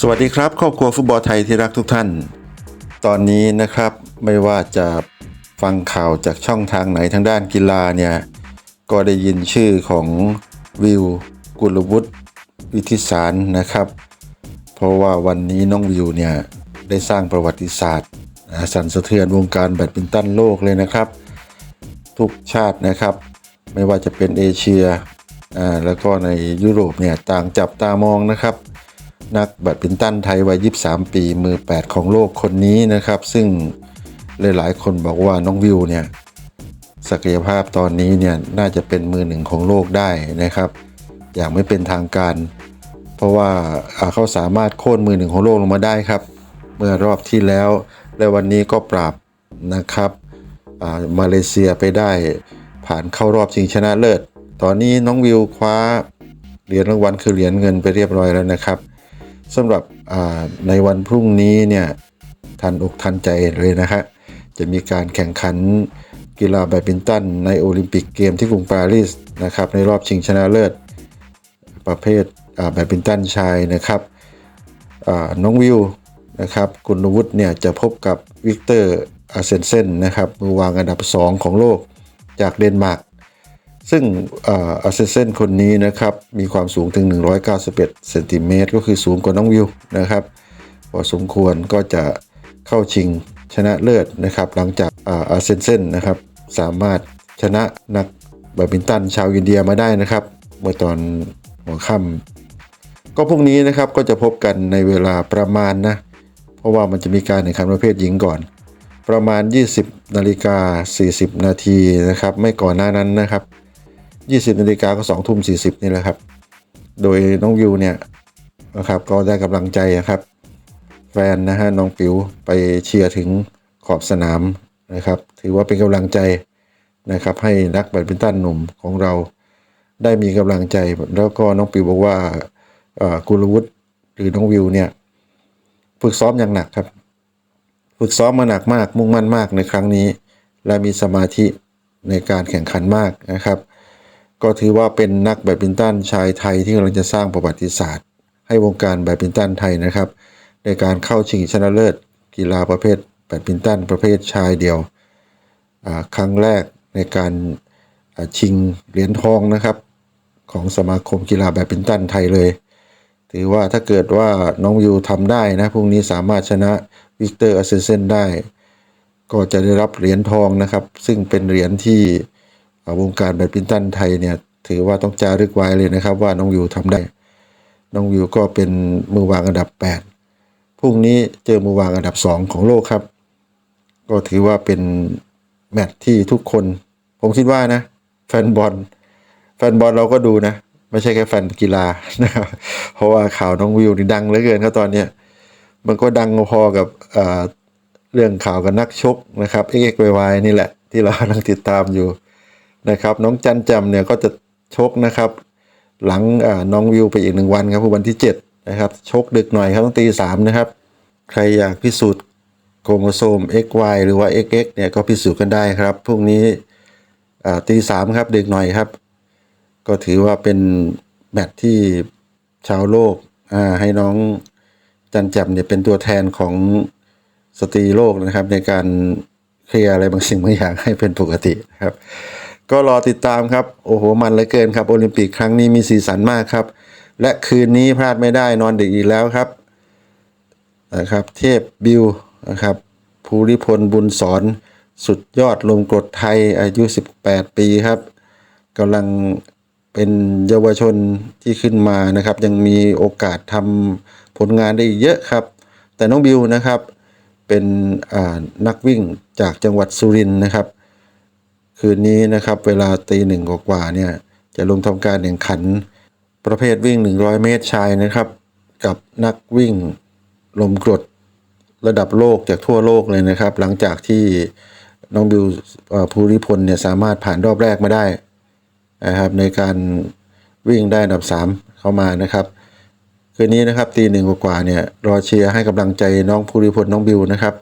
สวัสดีครับ ครอบครัวฟุตบอลไทยที่รักทุกท่าน ตอนนี้นะครับไม่ว่าจะฟังข่าวจากช่องทางไหนทางด้านกีฬาเนี่ย ก็ได้ยินชื่อของวิวกุลวุฒิวิทิสารนะครับ เพราะว่าวันนี้น้องวิวเนี่ย ได้สร้างประวัติศาสตร์สั่นสะเทือนวงการแบดมินตันโลกเลยนะครับ ทุกชาตินะครับ ไม่ว่าจะเป็นเอเชีย อ่าแล้วก็ในยุโรปเนี่ยต่างจับตามองนะครับ นักแบดมินตันไทยวัย 23 ปีมือ 8 ของโลกคนนี้นะครับ ซึ่งหลายๆคนบอกว่าน้องวิวเนี่ยศักยภาพตอนนี้เนี่ยน่าจะเป็นมือหนึ่งของโลกได้นะครับ อย่างไม่เป็นทางการ เพราะว่าเขาสามารถโค่นมือหนึ่งของโลกลงมาได้ครับ เมื่อรอบที่แล้ว และวันนี้ก็ปราบนะครับมาเลเซียไปได้ผ่านเข้ารอบชิงชนะเลิศ ตอนนี้น้องวิวคว้าเหรียญรางวัลคือเหรียญเงินไปเรียบร้อยแล้วนะครับสำหรับในวันพรุ่งนี้เนี่ยทันอกทันใจเลยนะฮะจะมีการแข่งขันกีฬาแบดมินตันในโอลิมปิกเกมที่กรุงปารีสนะครับในรอบชิงชนะเลิศ ประเภทแบดมินตันชายนะครับน้องวิวนะครับกุลวุฒิเนี่ยจะพบกับวิกเตอร์อาเซนเซนนะครับมือวางอันดับ 2 ของโลกจากเดนมาร์ก ซึ่งอาเซเซนคนนี้นะครับ มีความสูงถึง 191เซนติเมตรก็คือสูงกว่าน้องวิวนะครับพอสมควรก็จะเข้าชิงชนะเลิศนะครับ หลังจากอาเซนเซนนะครับ สามารถชนะนักแบดมินตันชาวอินเดียมาได้นะครับ เมื่อตอนหัวค่ำก็พรุ่งนี้นะครับก็จะพบกันในเวลาประมาณนะ เพราะว่ามันจะมีการแข่งขันประเภทหญิงก่อน ประมาณ 20นาฬิกา40 นาทีนะครับ ไม่ก่อนหน้านั้นนะครับ 20นาฬิกาก็2ทุ่ม40 นี่แหละครับ โดยน้องวิวเนี่ยนะครับก็ได้กำลังใจนะครับ แฟนนะฮะน้องปิ๋วไปเชียร์ถึงขอบสนามนะครับ ถือว่าเป็นกำลังใจนะครับ ให้นักแบดมินตันหนุ่มของเราได้มีกำลังใจ แล้วก็น้องปิ๋วบอกว่ากุลวุฒิหรือน้องวิวเนี่ยฝึกซ้อมอย่างหนักครับ ฝึกซ้อมมาหนักมากมุ่งมั่นมากในครั้งนี้ และมีสมาธิในการแข่งขันมากนะครับ ก็ถือว่าเป็นนักแบดมินตันชายไทยที่กำลังจะสร้างประวัติศาสตร์ ให้วงการแบดมินตันไทยนะครับ ในการเข้าชิงชนะเลิศ กีฬาประเภทแบดมินตันประเภทชายเดียว ครั้งแรกในการชิงเหรียญทองนะครับ ของสมาคมกีฬาแบดมินตันไทยเลย ถือว่าถ้าเกิดว่าน้องวิวทำได้นะพรุ่งนี้สามารถชนะวิกเตอร์อาเซเซนได้ ก็จะได้รับเหรียญทองนะครับ ซึ่งเป็นเหรียญที่ วงการแบดมินตันไทยเนี่ยถือว่าต้องจารึกไว้เลยนะครับ ว่าน้องวิวทำได้ น้องวิวก็เป็นมือวางอันดับ 8 พรุ่งนี้เจอมือวางอันดับ 2 ของโลกครับ ก็ถือว่าเป็นแมตช์ที่ทุกคน ผมคิดว่านะ แฟนบอล แฟนบอลเราก็ดูนะ ไม่ใช่แค่แฟนกีฬานะครับเพราะว่าข่าวน้องวิวนี่ดังเหลือเกินครับตอนเนี้ยมันก็ดังพอกับอ่าเรื่องข่าวกับนักชกนะครับเอ็กวายนี่แหละ ที่เรากำลังติดตามอยู่ นะครับ น้องจันจำเนี่ยก็จะชกนะครับ หลังน้องวิวไปอีกหนึ่งวันครับคือวันที่ 7 นะครับ ชกดึกหน่อยครับต้องตีสามนะครับ ใครอยากพิสูจน์โครโมโซม XY หรือว่า XX เนี่ยก็พิสูจน์กันได้ครับพรุ่งนี้ตีสามครับดึกหน่อยครับ ก็ถือว่าเป็นแมตที่ชาวโลกให้น้องจันจ่มเนี่ยเป็นตัวแทนของสตรีโลกนะครับ ในการเคลียร์อะไรบางสิ่งบางอย่างให้เป็นปกตินะครับ ก็รอติดตามครับ โอ้โห มันเหลือเกินครับ โอลิมปิกครั้งนี้มีสีสันมากครับ และคืนนี้พลาดไม่ได้นอนดึกอีกแล้วครับนะครับ เทพบิวนะครับภูริพลบุญสอนสุดยอดลมกรดไทยอายุ 18 ปีครับกำลังเป็นเยาวชนที่ขึ้นมานะครับ ยังมีโอกาสทำผลงานได้อีกเยอะครับ แต่น้องบิวนะครับ เป็นนักวิ่งจากจังหวัดสุรินทร์นะครับ คืนนี้นะครับ เวลาตีหนึ่งกว่าเนี่ย จะลงทำการแข่งขัน ประเภทวิ่ง 100 เมตรชายนะครับ กับนักวิ่งลมกรดระดับโลกจากทั่วโลกเลยนะครับ หลังจากที่น้องบิวภูริพลเนี่ยสามารถผ่านรอบแรกมาได้นะครับ ในการวิ่งได้อันดับ 3 เข้ามานะครับ คืนนี้นะครับตีหนึ่งกว่าเนี่ยรอเชียร์ให้กำลังใจน้องภูริพลน้องบิวนะครับ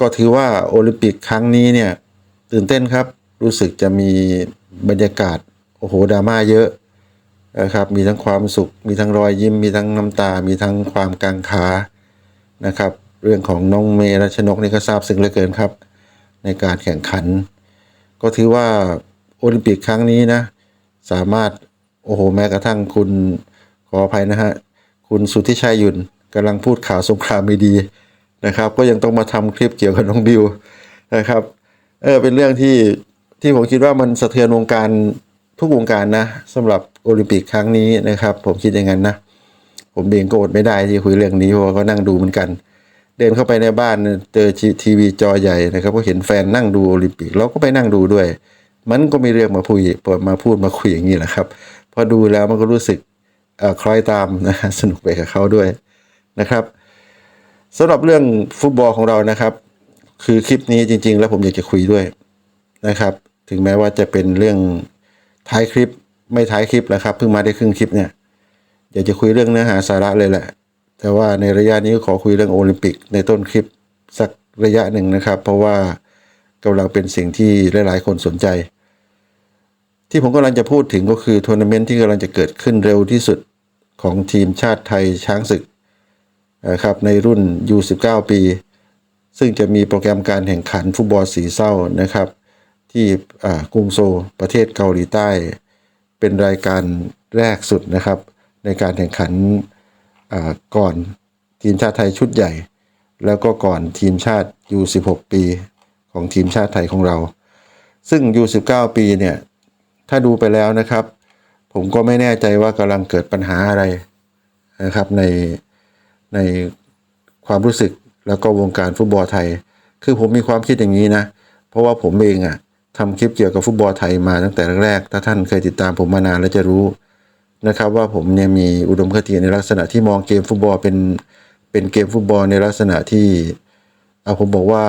ก็ถือว่าโอลิมปิกครั้งนี้เนี่ย ตื่นเต้นครับ รู้สึกจะมีบรรยากาศโอ้โหดราม่าเยอะนะครับ มีทั้งความสุข มีทั้งรอยยิ้ม มีทั้งน้ำตา มีทั้งความกังขานะครับ เรื่องของน้องเมรัชนกนี่ก็ทราบซึ้งเหลือเกินครับ ในการแข่งขัน ก็ถือว่าโอลิมปิกครั้งนี้นะ สามารถโอ้โหแม้กระทั่งคุณขออภัยนะฮะคุณสุทธิชัยยุนกำลังพูดข่าวสงครามไม่ดีนะครับ ก็ยังต้องมาทำคลิปเกี่ยวกับน้องบิวนะครับ เออเป็นเรื่องที่ที่ผมคิดว่ามันสะเทือนวงการทุกวงการนะสำหรับโอลิมปิกครั้งนี้นะครับ ผมคิดอย่างนั้นนะ ผมเองก็อดไม่ได้ที่คุยเรื่องนี้เพราะว่าก็นั่งดูเหมือนกัน เดินเข้าไปในบ้านเจอทีวีจอใหญ่นะครับก็เห็นแฟนนั่งดูโอลิมปิกเราก็ไปนั่งดูด้วย มันก็มีเรื่องมาพูดมาพูดมาคุยอย่างนี้แหละครับพอดูแล้วมันก็รู้สึกคล้อยตามนะฮะสนุกไปกับเขาด้วยนะครับสำหรับเรื่องฟุตบอลของเรานะครับ คือคลิปนี้จริง ๆ แล้วผมอยากจะคุยด้วยนะครับ ถึงแม้ว่าจะเป็นเรื่องท้ายคลิปไม่ท้ายคลิปแล้วครับเพิ่งมาได้ครึ่งคลิปเนี่ย อยากจะคุยเรื่องเนื้อหาสาระเลยแหละ แต่ว่าในระยะนี้ขอคุยเรื่องโอลิมปิกในต้นคลิปสักระยะหนึ่งนะครับ เพราะว่ากำลังเป็นสิ่งที่หลาย ๆ คนสนใจ ที่ผมกำลังจะพูดถึงก็คือทัวร์นาเมนต์ที่กำลังจะเกิดขึ้นเร็วที่สุดของทีมชาติไทยช้างศึกนะครับในรุ่น U19 ปี ซึ่งจะมีโปรแกรมการแข่งขันฟุตบอลสีเศร้านะครับ ที่กรุงโซลประเทศเกาหลีใต้ เป็นรายการแรกสุดนะครับ ในการแข่งขันก่อนทีมชาติไทยชุดใหญ่ แล้วก็ก่อนทีมชาติ U16 ปีของทีมชาติไทยของเรา ซึ่ง U19 ปีเนี่ย ถ้าดูไปแล้วนะครับ ผมก็ไม่แน่ใจว่ากำลังเกิดปัญหาอะไรนะครับในในความรู้สึก แล้วก็วงการฟุตบอลไทย คือผมมีความคิดอย่างนี้นะ เพราะว่าผมเองอะทำคลิปเกี่ยวกับฟุตบอลไทยมาตั้งแต่แรกๆถ้าท่านเคยติดตามผมมานานแล้วจะรู้นะครับว่าผมเนี่ยมีอุดมคติในลักษณะที่มองเกมฟุตบอลเป็นเป็นเกมฟุตบอลในลักษณะที่เอาผมบอกว่า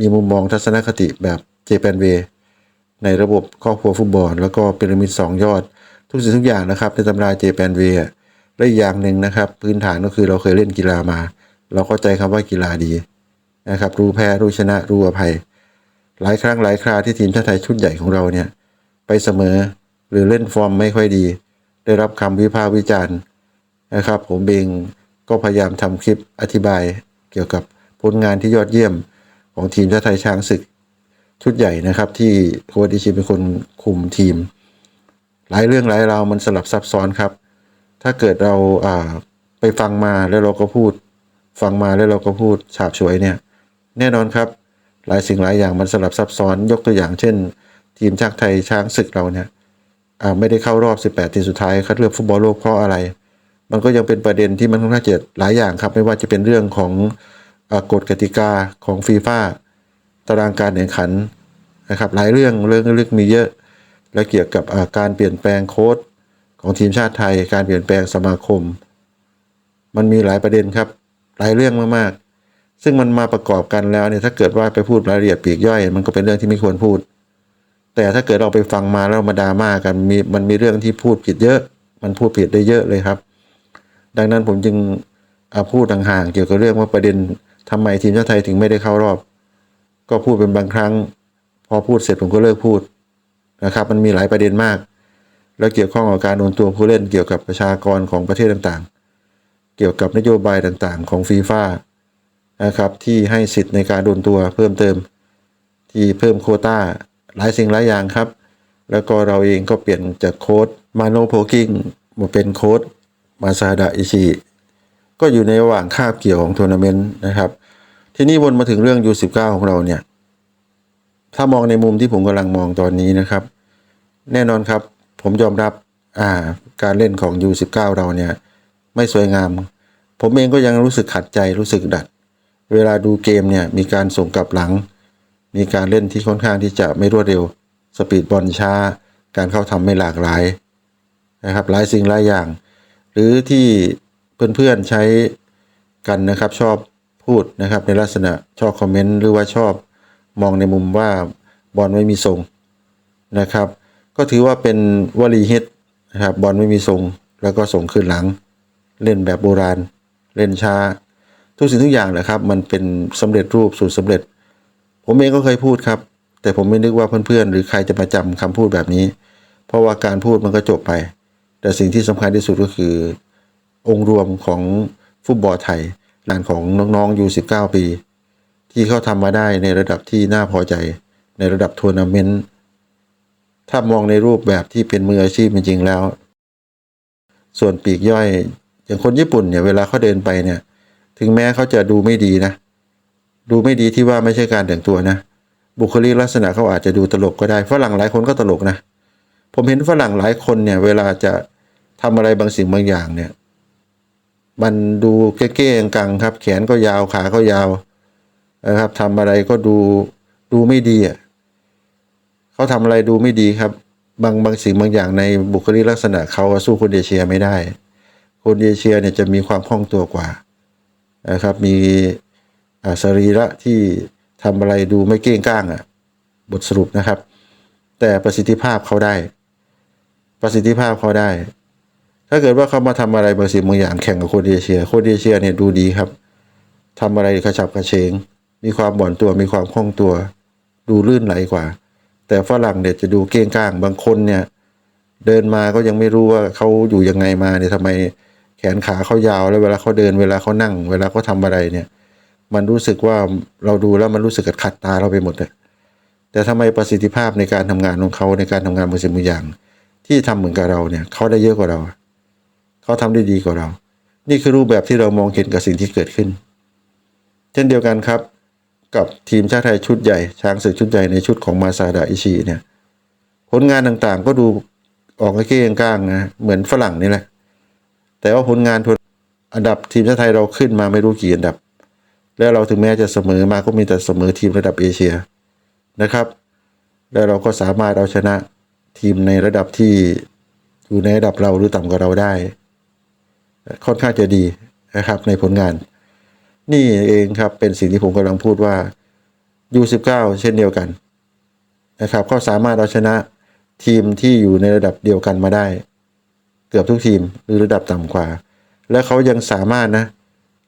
มีมุมมองทัศนคติแบบเจแปนเวในระบบครอบครัวฟุตบอล แล้วก็พีระมิดสองยอด ทุกสิ่งทุกอย่างนะครับในตำราเจแปนเวและอีกอย่างหนึ่งนะครับ พื้นฐานก็คือเราเคยเล่นกีฬามา เราเข้าใจคำว่ากีฬาดีนะครับรู้แพ้รู้ชนะรู้อภัย หลายครั้งหลายคราที่ทีมชาติไทยชุดใหญ่ของเราเนี่ยไปเสมอหรือเล่นฟอร์มไม่ค่อยดี ได้รับคำวิพากษ์วิจารณ์นะครับ ผมเองก็พยายามทำคลิปอธิบายเกี่ยวกับผลงานที่ยอดเยี่ยมของทีมชาติไทยช้างศึกชุดใหญ่นะครับ ที่โค้ชอิชิเป็นคนคุมทีม หลายเรื่องหลายราวมันสลับซับซ้อนครับ ถ้าเกิดเราไปฟังมาแล้วเราก็พูด ฟังมาแล้วเราก็พูดฉาบฉวยเนี่ย แน่นอนครับ หลายสิ่งหลายอย่างมันสลับซับซ้อนยกตัวอย่างเช่น ทีมชาติไทยช้างศึกเราเนี่ยไม่ได้เข้ารอบ 18 ทีมสุดท้ายคัดเลือกฟุตบอลโลกเพราะอะไร มันก็ยังเป็นประเด็นที่มันค่อนข้างจะหลายอย่างครับ ไม่ว่าจะเป็นเรื่องของอกฎกติกาของฟีฟ่าตารางการแข่งขันนะครับ หลายเรื่องเรื่องลึกมีเยอะ และเกี่ยวกับการเปลี่ยนแปลงโค้ดของทีมชาติไทย การเปลี่ยนแปลงสมาคม มันมีหลายประเด็นครับ หลายเรื่องมากๆ ซึ่งมันมาประกอบกันแล้วเนี่ยถ้าเกิดว่าไปพูดรายละเอียดปีกย่อย มันก็เป็นเรื่องที่ไม่ควรพูด แต่ถ้าเกิดเราไปฟังมาแล้วมาดราม่ากันมีมันมีเรื่องที่พูดผิดเยอะ มันพูดผิดได้เยอะเลยครับ ดังนั้นผมจึงอาพูดห่างๆเกี่ยวกับเรื่องว่าประเด็นทำไมทีมชาติไทยถึงไม่ได้เข้ารอบ ก็พูดเป็นบางครั้ง พอพูดเสร็จผมก็เลิกพูดนะครับ มันมีหลายประเด็นมาก แล้วเกี่ยวข้องกับการโอนตัวผู้เล่นเกี่ยวกับประชากรของประเทศต่างๆ เกี่ยวกับนโยบายต่างๆ ของฟีฟ่านะครับที่ให้สิทธิ์ในการโอนตัวเพิ่มเติม ที่เพิ่มโควต้าหลายสิ่งหลายอย่างครับ แล้วก็เราเองก็เปลี่ยนจากโค้ดมาโนโพกิ้งมาเป็นโค้ดมาซาดะอิชิก็อยู่ในระหว่างคาบเกี่ยวของทัวร์นาเมนต์นะครับ ทีนี้วนมาถึงเรื่อง U19 ของเราเนี่ย ถ้ามองในมุมที่ผมกำลังมองตอนนี้นะครับ แน่นอนครับ ผมยอมรับอ่าการเล่นของ U19 เราเนี่ย ไม่สวยงาม ผมเองก็ยังรู้สึกขัดใจรู้สึกดัด เวลาดูเกมเนี่ยมีการส่งกลับหลัง มีการเล่นที่ค่อนข้างที่จะไม่รวดเร็ว สปีดบอลช้า การเข้าทำไม่หลากหลายนะครับหลายสิ่งหลายอย่าง หรือที่เพื่อนๆใช้กันนะครับชอบพูดนะครับในลักษณะชอบคอมเมนต์หรือว่าชอบมองในมุมว่าบอลไม่มีทรงนะครับ ก็ถือว่าเป็นวลีฮิตนะครับบอลไม่มีทรงแล้วก็ส่งขึ้นหลัง เล่นแบบโบราณ เล่นช้า ทุกสิ่งทุกอย่างนะครับ มันเป็นสำเร็จรูปสูตรสำเร็จ ผมเองก็เคยพูดครับ แต่ผมไม่นึกว่าเพื่อนๆ หรือใครจะมาจำคำพูดแบบนี้ เพราะว่าการพูดมันก็จบไป แต่สิ่งที่สำคัญที่สุดก็คือ องค์รวมของฟุตบอลไทยหลานของน้องๆอยู่19 ปี ที่เขาทำมาได้ในระดับที่น่าพอใจ ในระดับทัวร์นาเมนต์ถ้ามองในรูปแบบที่เป็นมืออาชีพจริงๆแล้ว ส่วนปีกย่อย อย่างคนญี่ปุ่นเนี่ยเวลาเขาเดินไปเนี่ย ถึงแม้เขาจะดูไม่ดีนะ ดูไม่ดีที่ว่าไม่ใช่การแต่งตัวนะ บุคลิกลักษณะเขาอาจจะดูตลกก็ได้ฝรั่งหลายคนก็ตลกนะ ผมเห็นฝรั่งหลายคนเนี่ย เวลาจะทำอะไรบางสิ่งบางอย่างเนี่ย มันดูเก้ๆกังครับ แขนก็ยาวขาก็ยาวนะครับทำอะไรก็ดูดูไม่ดีอะเขาทำอะไรดูไม่ดีครับ บางบางสิ่งบางอย่างในบุคลิกลักษณะเขาสู้คนเอเชียไม่ได้ คนเอเชียเนี่ยจะมีความคล่องตัวกว่านะครับ มีอ่าสรีระที่ทำอะไรดูไม่เก้งก้างอะบทสรุปนะครับ แต่ประสิทธิภาพเขาได้ ประสิทธิภาพเขาได้ ถ้าเกิดว่าเขามาทำอะไรบางสิ่งบางอย่างแข่งกับคนเอเชีย คนเอเชียเนี่ยดูดีครับทำอะไรกระฉับกระเฉง มีความบ่อนตัวมีความคล่องตัว ดูลื่นไหลกว่า แต่ฝรั่งเนี่ยจะดูเก้งก้างบางคนเนี่ย เดินมาก็ยังไม่รู้ว่าเขาอยู่ยังไงมาเนี่ยทำไม ขนขาเขายาวแล้วเวลาเขาเดินเวลาเขานั่ง เวลาเขาทำอะไรเนี่ย มันรู้สึกว่าเราดูแล้วมันรู้สึกขัดตาเราไปหมดเลยแต่ทำไมประสิทธิภาพในการทำงานของเขาในการทำงานบางสิ่งบางอย่าง ที่ทำเหมือนกับเราเนี่ยเขาได้เยอะกว่าเรา เขาทำได้ดีกว่าเรา นี่คือรูปแบบที่เรามองเห็นกับสิ่งที่เกิดขึ้น เช่นเดียวกันครับ กับทีมชาติไทยชุดใหญ่ ช้างศึกชุดใหญ่ในชุดของมาซาดาอิชิเนี่ย ผลงานต่างๆก็ดูออกเก้งก้างนะเหมือนฝรั่งนี่แหละ แต่ว่าผลงานทวร์อันดับทีมชาติไทยเราขึ้นมาไม่รู้กี่อันดับ แล้วเราถึงแม้จะเสมอมาก็มีแต่เสมอทีมระดับเอเชียนะครับ แล้วเราก็สามารถเอาชนะทีมในระดับที่อยู่ในระดับเราหรือต่ำกว่าเราได้ ค่อนข้างจะดีนะครับในผลงาน นี่เองครับเป็นสิ่งที่ผมกำลังพูดว่า U19 เช่นเดียวกันนะครับเขาสามารถเอาชนะทีมที่อยู่ในระดับเดียวกันมาได้ เกือบทุกทีมหรือระดับต่ำกว่า และเขายังสามารถนะ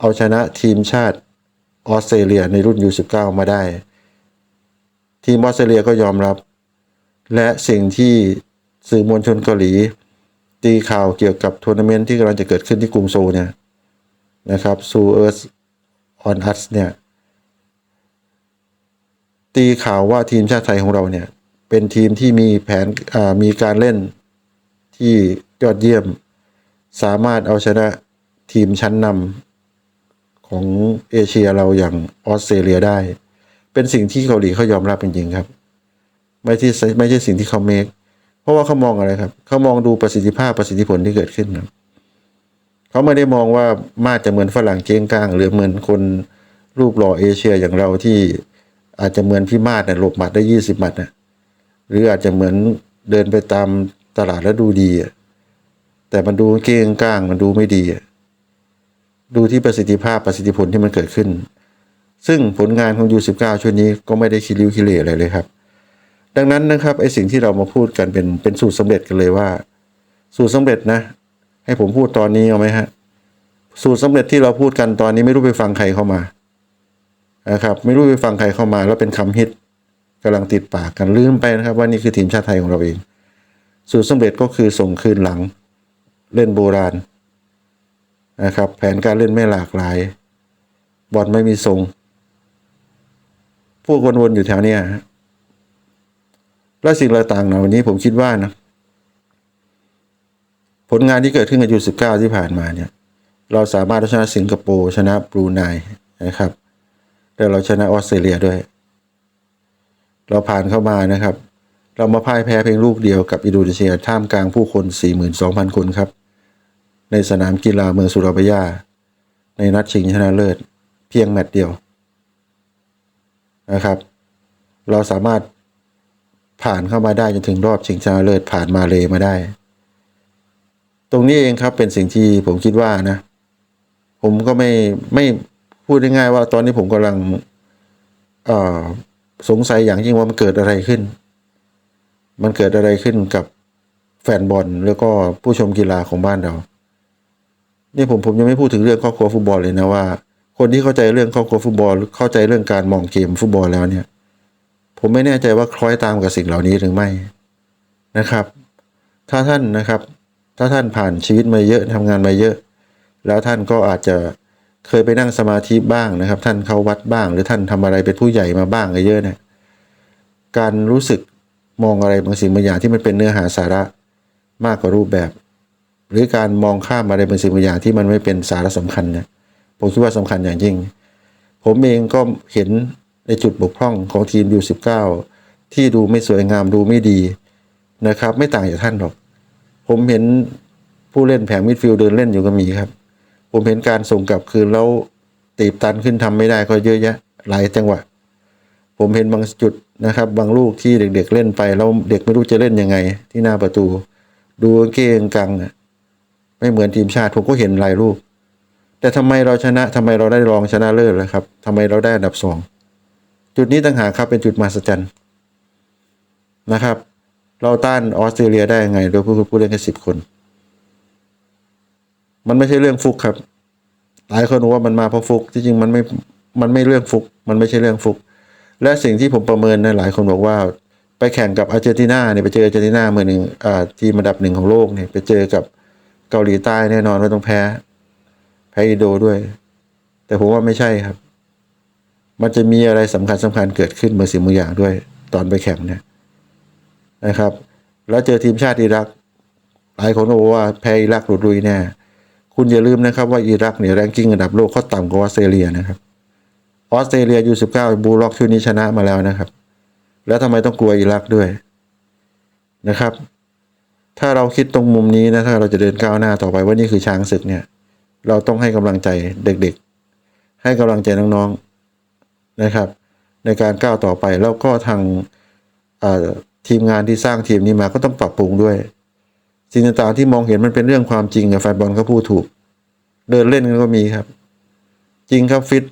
เอาชนะทีมชาติออสเตรเลียในรุ่น U19 มาได้ ทีมออสเตรเลียก็ยอมรับ และสิ่งที่สื่อมวลชนเกาหลี ตีข่าวเกี่ยวกับทัวร์นาเมนต์ที่กำลังจะเกิดขึ้นที่กรุงโซลเนี่ยนะครับซูเอิร์สออนอัสเนี่ยตีข่าวว่าทีมชาติไทยของเราเนี่ย เป็นทีมที่มีแผนมีการเล่นที่ ยอดเยี่ยม สามารถเอาชนะทีมชั้นนำของเอเชียเราอย่างออสเตรเลียได้ เป็นสิ่งที่เกาหลีเขายอมรับจริงๆครับ ไม่ที่ไม่ใช่สิ่งที่เขาเมคเพราะว่าเขามองอะไรครับ เขามองดูประสิทธิภาพประสิทธิผลที่เกิดขึ้นครับเขาไม่ได้มองว่ามาจะเหมือนฝรั่งเก้งก้าง หรือเหมือนคนรูปหล่อเอเชียอย่างเราที่อาจจะเหมือนพี่มาดเนี่ยหลบหมัดได้ยี่สิบหมัดนะหรืออาจจะเหมือนเดินไปตามตลาดแล้วดูดีอะ แต่มันดูเก้งก้างมันดูไม่ดี ดูที่ประสิทธิภาพประสิทธิผลที่มันเกิดขึ้น ซึ่งผลงานของ U19 ชุดนี้ก็ไม่ได้คิริวคิเลอะไรเลยครับ ดังนั้นนะครับไอสิ่งที่เรามาพูดกันเป็นเป็นสูตรสำเร็จกันเลยว่า สูตรสำเร็จนะ ให้ผมพูดตอนนี้เอาไหมฮะสูตรสำเร็จที่เราพูดกันตอนนี้ไม่รู้ไปฟังใครเข้ามานะครับไม่รู้ไปฟังใครเข้ามาแล้วเป็นคำฮิตกำลังติดปากกันลืมไปนะครับ ว่านี่คือทีมชาติไทยของเราเอง สูตรสำเร็จก็คือส่งคืนหลัง เล่นโบราณนะครับ แผนการเล่นไม่หลากหลาย บอลไม่มีทรง พวกวนๆอยู่แถวเนี้ยและสิ่งต่างๆเหล่านี้ผมคิดว่านะ ผลงานที่เกิดขึ้นกับยู19ที่ผ่านมาเนี่ย เราสามารถชนะสิงคโปร์ชนะบรูไนนะครับแล้วเราชนะออสเตรเลียด้วย เราผ่านเข้ามานะครับ เรามาพ่ายแพ้เพียงลูกเดียวกับอินโดนีเซียท่ามกลางผู้คน 42,000 คนครับ ในสนามกีฬาเมืองสุราบยา ในนัดชิงชนะเลิศ เพียงแมตช์เดียวนะครับ เราสามารถผ่านเข้ามาได้จนถึงรอบชิงชนะเลิศผ่านมาเลมาได้ ตรงนี้เองครับเป็นสิ่งที่ผมคิดว่านะ ผมก็ไม่ไม่พูดง่ายๆว่าตอนนี้ผมกำลังสงสัยอย่างยิ่งว่ามันเกิดอะไรขึ้น มันเกิดอะไรขึ้นกับแฟนบอลแล้วก็ผู้ชมกีฬาของบ้านเรา นี่ผมผมยังไม่พูดถึงเรื่องครอบครัวฟุตบอลเลยนะว่า คนที่เข้าใจเรื่องครอบครัวฟุตบอลเข้าใจเรื่องการมองเกมฟุตบอลแล้วเนี่ย ผมไม่แน่ใจว่าคล้อยตามกับสิ่งเหล่านี้หรือไม่นะครับ ถ้าท่านนะครับ ถ้าท่านผ่านชีวิตมาเยอะทำงานมาเยอะ แล้วท่านก็อาจจะเคยไปนั่งสมาธิบ้างนะครับ ท่านเข้าวัดบ้าง หรือท่านทำอะไรเป็นผู้ใหญ่มาบ้างเยอะเนี่ยการรู้สึกมองอะไรบางสิ่งบางอย่างที่มันเป็นเนื้อหาสาระมากกว่ารูปแบบ หรือการมองข้ามอะไรบางสิ่งบางอย่างที่มันไม่เป็นสาระสำคัญเนี่ยผมคิดว่าสำคัญอย่างยิ่ง ผมเองก็เห็นในจุดบกพร่องของทีมยู19ที่ดูไม่สวยงามดูไม่ดีนะครับ ไม่ต่างจากท่านหรอก ผมเห็นผู้เล่นแผงมิดฟิลด์เดินเล่นอยู่ก็มีครับ ผมเห็นการส่งกลับคืนแล้วตีบตันขึ้นทำไม่ได้ก็เยอะแยะหลายจังหวะ ผมเห็นบางจุดนะครับ บางลูกที่เด็กๆเล่นไปแล้วเด็กไม่รู้จะเล่นยังไง ที่หน้าประตู ดูเกงกังอะ ไม่เหมือนทีมชาติผมก็เห็นหลายลูกแต่ทำไมเราชนะทำไมเราได้รองชนะเลิศล่ะครับทำไมเราได้อันดับสองจุดนี้ต่างหากครับเป็นจุดมหัศจรรย์นะครับ เราต้านออสเตรเลียได้ยังไง โดยผู้ผู้เล่นแค่สิบคน มันไม่ใช่เรื่องฟุกครับ หลายคนว่ามันมาเพราะฟุกที่จริงมันไม่มันไม่เรื่องฟุก มันไม่ใช่เรื่องฟุก และสิ่งที่ผมประเมินนะหลายคนบอกว่าไปแข่งกับอาร์เจนตินาเนี่ยไปเจออาร์เจนตินามือหนึ่งอ่าทีมอันดับหนึ่งของโลกเนี่ยไปเจอกับ เกาหลีใต้แน่นอนว่าต้องแพ้ แพ้อินโดด้วย แต่ผมว่าไม่ใช่ครับ มันจะมีอะไรสำคัญสำคัญเกิดขึ้นบางสิ่งบางอย่างด้วย ตอนไปแข่งเนี่ยนะครับ แล้วเจอทีมชาติอิรักหลายคนก็บอกว่าแพ้อิรักหลุดลุยแน่คุณอย่าลืมนะครับว่าอิรักเนี่ยแรงกิ้งอันดับโลกเขาต่ำกว่าออสเตรเลียนะครับออสเตรเลียยูสิบเก้าบูล็อกชุดนี้ชนะมาแล้วนะครับ แล้วทำไมต้องกลัวอิรักด้วยนะครับ ถ้าเราคิดตรงมุมนี้นะถ้าเราจะเดินก้าวหน้าต่อไปว่านี่คือช้างศึกเนี่ย เราต้องให้กำลังใจเด็กๆ ให้กำลังใจน้องๆนะครับ ในการก้าวต่อไปแล้วก็ทางทีมงานที่สร้างทีมนี้มาก็ต้องปรับปรุงด้วย สิ่งต่างๆที่มองเห็นมันเป็นเรื่องความจริงแฟนบอลเขาพูดถูก เดินเล่นกันก็มีครับ จริงครับฟิต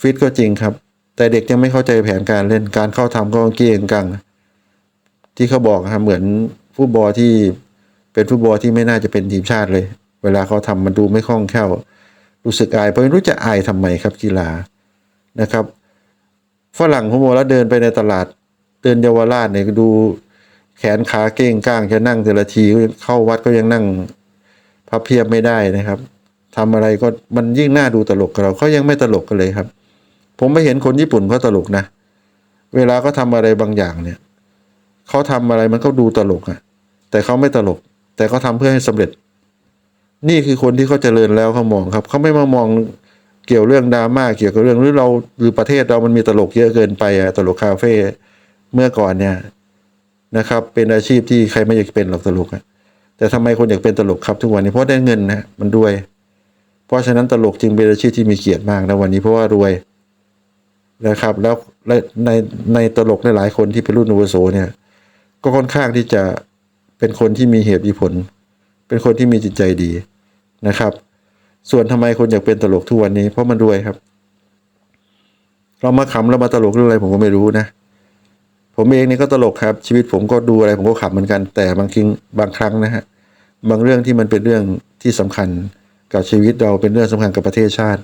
ฟิตก็จริงครับ แต่เด็กยังไม่เข้าใจแผนการเล่นการเข้าทำก็เกี้ยงกังที่เขาบอกครับเหมือน ฟุตบอลที่เป็นฟุตบอลที่ไม่น่าจะเป็นทีมชาติเลย เวลาเขาทำมันดูไม่คล่องแคล่ว รู้สึกอาย เพราะไม่รู้จะอายทำไมครับกีฬานะครับฝรั่งผมบอกแล้วเดินไปในตลาดเดินเยาวราชเนี่ยดูแขนขาเก้งก้างจะนั่งแต่ละทีเข้าวัดก็ยังนั่งพับเพียบไม่ได้นะครับทำอะไรก็มันยิ่งน่าดูตลกกับเราเขายังไม่ตลกกันเลยครับ ผมไม่เห็นคนญี่ปุ่นเขาตลกนะ เวลาเขาทาอะไรบางอย่างเนี่ย เขาทำอะไรมันก็ดูตลกอะแต่เขาไม่ตลก แต่เขาทาเพื่อให้สำเร็จ นี่คือคนที่เขาเจริญแล้วเขามองครับเขาไม่มามองเกี่ยวเรื่องดราม่าเกี่ยวกับเรื่องหรือเราหรือประเทศเรามันมีตลกเยอะเกินไปอะตลกคาเฟ่เมื่อก่อนเนี่ยนะครับ เป็นอาชีพที่ใครไม่อยากเป็นหรอกตลกอะแต่ทำไมคนอยากเป็นตลกครับทุกวันนี้เพราะได้เงินนะมันด้วย เพราะฉะนั้นตลกจึงเป็นอาชีพที่มีเกียรติมากนะวันนี้เพราะว่ารวยนะครับ แล้วในในตลกในหลายคนที่เป็นรุ่นอุโสเนี่ย ก็ค่อนข้างที่จะเป็นคนที่มีเหตุมีผล เป็นคนที่มีจิตใจดีนะครับ ส่วนทำไมคนอยากเป็นตลกทุกวันนี้ เพราะมันรวยครับ เรามาขำเรามาตลกเรื่องอะไรผมก็ไม่รู้นะ ผมเองนี่ก็ตลกครับ ชีวิตผมก็ดูอะไรผมก็ขำเหมือนกัน แต่บางทีบางครั้งนะฮะบางเรื่องที่มันเป็นเรื่องที่สำคัญกับชีวิตเราเป็นเรื่องสำคัญกับประเทศชาติ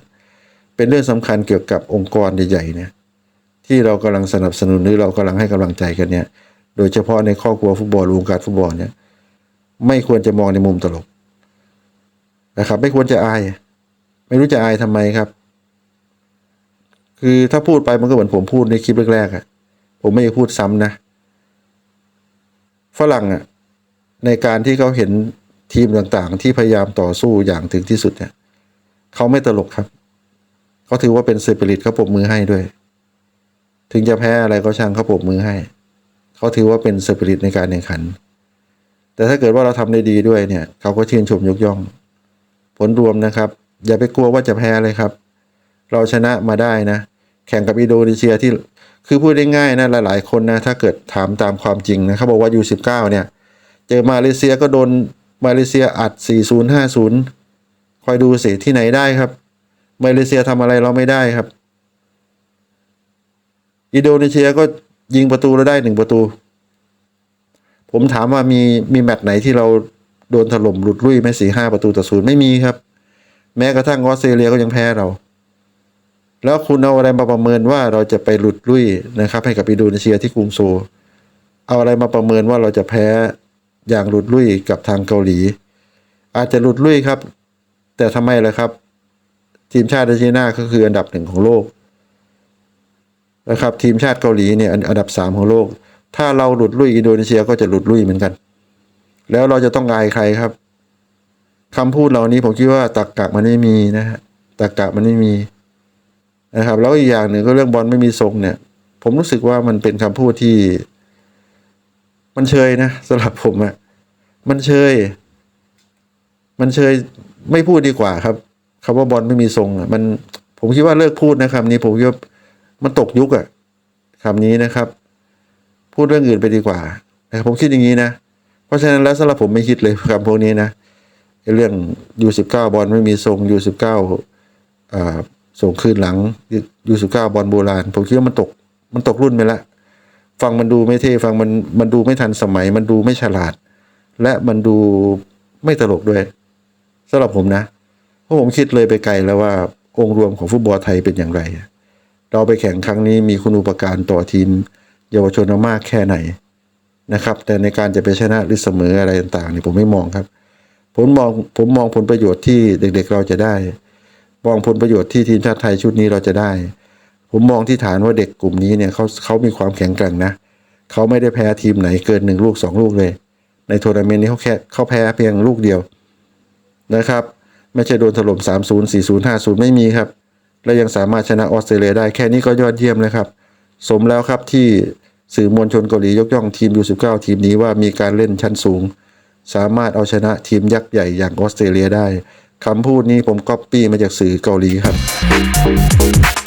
เป็นเรื่องสำคัญเกี่ยวกับองค์กรใหญ่ๆเนี่ยที่เรากำลังสนับสนุนหรือเรากำลังให้กำลังใจกันเนี่ย โดยเฉพาะในครอบครัวฟุตบอลวงการฟุตบอลเนี่ย ไม่ควรจะมองในมุมตลกนะครับ ไม่ควรจะอาย ไม่รู้จะอายทำไมครับ คือถ้าพูดไปมันก็เหมือนผมพูดในคลิปแรกๆอะผมไม่ได้พูดซ้ำนะ ฝรั่งอะในการที่เขาเห็นทีมต่างๆ ที่พยายามต่อสู้อย่างถึงที่สุดเนี่ยเขาไม่ตลกครับเขาถือว่าเป็นเซปิริตเขาปรบมือให้ด้วย ถึงจะแพ้อะไรก็ช่างเขาปรบมือให้ เขาถือว่าเป็นเซปิริตในการแข่งขัน แต่ถ้าเกิดว่าเราทำได้ดีด้วยเนี่ย เขาก็ชื่นชมยกย่อง ผลรวมนะครับ อย่าไปกลัวว่าจะแพ้เลยครับ เราชนะมาได้นะ แข่งกับอินโดนีเซียที่คือพูดได้ง่ายนะหลาย ๆ คนนะถ้าเกิดถามตามความจริงนะเขาบอกว่ายูสิบเก้าเนี่ยเจอมาเลเซียก็โดนมาเลเซียอัด 4050 คอยดูสิที่ไหนได้ครับ มาเลเซียทำอะไรเราไม่ได้ครับ อินโดนีเซียก็ ยิงประตูเราได้หนึ่งประตู ผมถามว่ามีมีแมตช์ไหนที่เราโดนถล่มหลุดลุ่ยไหมสี่ห้าประตูต่อศูนย์ไม่มีครับ แม้กระทั่งออสเตรเลียก็ยังแพ้เรา แล้วคุณเอาอะไรมาประเมินว่าเราจะไปหลุดลุ่ยนะครับ ให้กับอินโดนีเซียที่กรุงโซเอาอะไรมาประเมินว่าเราจะแพ้อย่างหลุดลุ่ยกับทางเกาหลี อาจจะหลุดลุ่ยครับ แต่ทำไมล่ะครับ ทีมชาติอาร์เจนตินาก็คืออันดับหนึ่งของโลก นะครับทีมชาติเกาหลีเนี่ยอันอันดับสามของโลก ถ้าเราหลุดลุยอินโดนีเซียก็จะหลุดลุยเหมือนกัน แล้วเราจะต้องอายใครครับคำพูดเหล่านี้ผมคิดว่าตักกะมันไม่มีนะฮะตักกะมันไม่มีนะครับ แล้วอีกอย่างหนึ่งก็เรื่องบอลไม่มีทรงเนี่ย ผมรู้สึกว่ามันเป็นคำพูดที่ มันเชยนะสำหรับผมอะมันเชย มันเชยไม่พูดดีกว่าครับคำว่าบอลไม่มีทรงอะมัน ผมคิดว่าเลิกพูดนะคำนี้ผมคิดว่า มันตกยุคอะคำนี้นะครับ พูดเรื่องอื่นไปดีกว่านะครับผมคิดอย่างนี้นะ เพราะฉะนั้นแล้วสำหรับผมไม่คิดเลยคำพวกนี้นะเรื่องยูสิบเก้าบอลไม่มีทรงยูสิบเก้าอ่าส่งคืนหลังยูสิบเก้าบอลโบราณ ผมคิดว่ามันตกมันตกรุ่นไปละฟังมันดูไม่เท่ฟังมันมันดูไม่ทันสมัย มันดูไม่ฉลาด และมันดูไม่ตลกด้วยสำหรับผมนะ เพราะผมคิดเลยไปไกลแล้วว่าองค์รวมของฟุตบอลไทยเป็นอย่างไร เราไปแข่งครั้งนี้มีคุณูปการต่อทีม เยาวชนมากแค่ไหนนะครับ แต่ในการจะไปชนะหรือเสมออะไรต่างๆนี่ผมไม่มองครับ ผมมองผมมองผลประโยชน์ที่เด็กๆเราจะได้ มองผลประโยชน์ที่ทีมชาติไทยชุดนี้เราจะได้ ผมมองที่ฐานว่าเด็กกลุ่มนี้เนี่ยเขาเขามีความแข็งแกร่งนะเขาไม่ได้แพ้ทีมไหนเกินหนึ่งลูกสองลูกเลย ในทัวร์นาเมนต์นี้เขาแค่เขาแพ้เพียงลูกเดียวนะครับ ไม่ใช่โดนถล่ม3 0 4 0 5 0 ไม่มีครับ และยังสามารถชนะออสเตรเลียได้แค่นี้ก็ยอดเยี่ยมเลยครับ สมแล้วครับที่สื่อมวลชนเกาหลียกย่องทีม U19 ทีมนี้ว่ามีการเล่นชั้นสูง สามารถเอาชนะทีมยักษ์ใหญ่อย่างออสเตรเลียได้คำพูดนี้ผมก๊อปปี้มาจากสื่อเกาหลีครับ